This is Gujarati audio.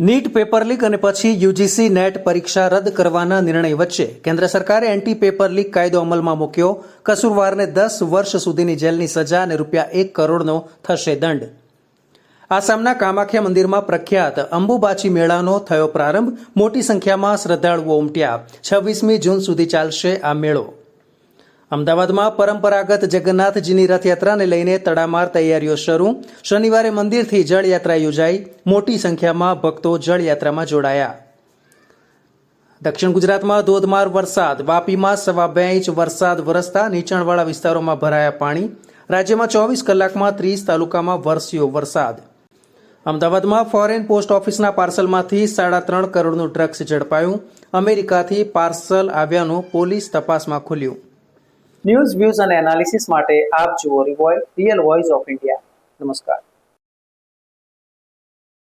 નીટ પેપર લીક અને પછી યુજીસી નેટ પરીક્ષા રદ કરવાના નિર્ણય વચ્ચે કેન્દ્ર સરકારે એન્ટી પેપર લીક કાયદો અમલમાં મૂક્યો. કસૂરવારને દસ વર્ષ સુધીની જેલની સજા અને રૂપિયા એક કરોડનો થશે દંડ. આસામના કામાખ્યા મંદિરમાં પ્રખ્યાત અંબુબાચી મેળાનો થયો પ્રારંભ. મોટી સંખ્યામાં શ્રદ્ધાળુઓ ઉમટ્યા. છવ્વીસમી જૂન સુધી ચાલશે આ મેળો. અમદાવાદમાં પરંપરાગત જગન્નાથજીની રથયાત્રાને લઈને તડામાર તૈયારીઓ શરૂ. શનિવારે મંદિરથી જળયાત્રા યોજાઈ. મોટી સંખ્યામાં ભક્તો જળયાત્રામાં જોડાયા. દક્ષિણ ગુજરાતમાં ધોધમાર વરસાદ. વાપીમાં સવા બે ઇંચ વરસાદ વરસતા નીચાણવાળા વિસ્તારોમાં ભરાયા પાણી. રાજ્યમાં ચોવીસ કલાકમાં ત્રીસ તાલુકામાં વરસ્યો વરસાદ. અમદાવાદમાં ફોરેન પોસ્ટ ઓફિસના પાર્સલમાંથી સાડા ત્રણ કરોડનું ડ્રગ્સ ઝડપાયું. અમેરિકાથી પાર્સલ આવ્યાનું પોલીસ તપાસમાં ખુલ્યું. ન્યૂઝ વ્યૂઝ અને એનાલિસિસ માટે આપ જુઓ રિવોય રિયલ વોઇસ ઓફ ઇન્ડિયા. નમસ્કાર.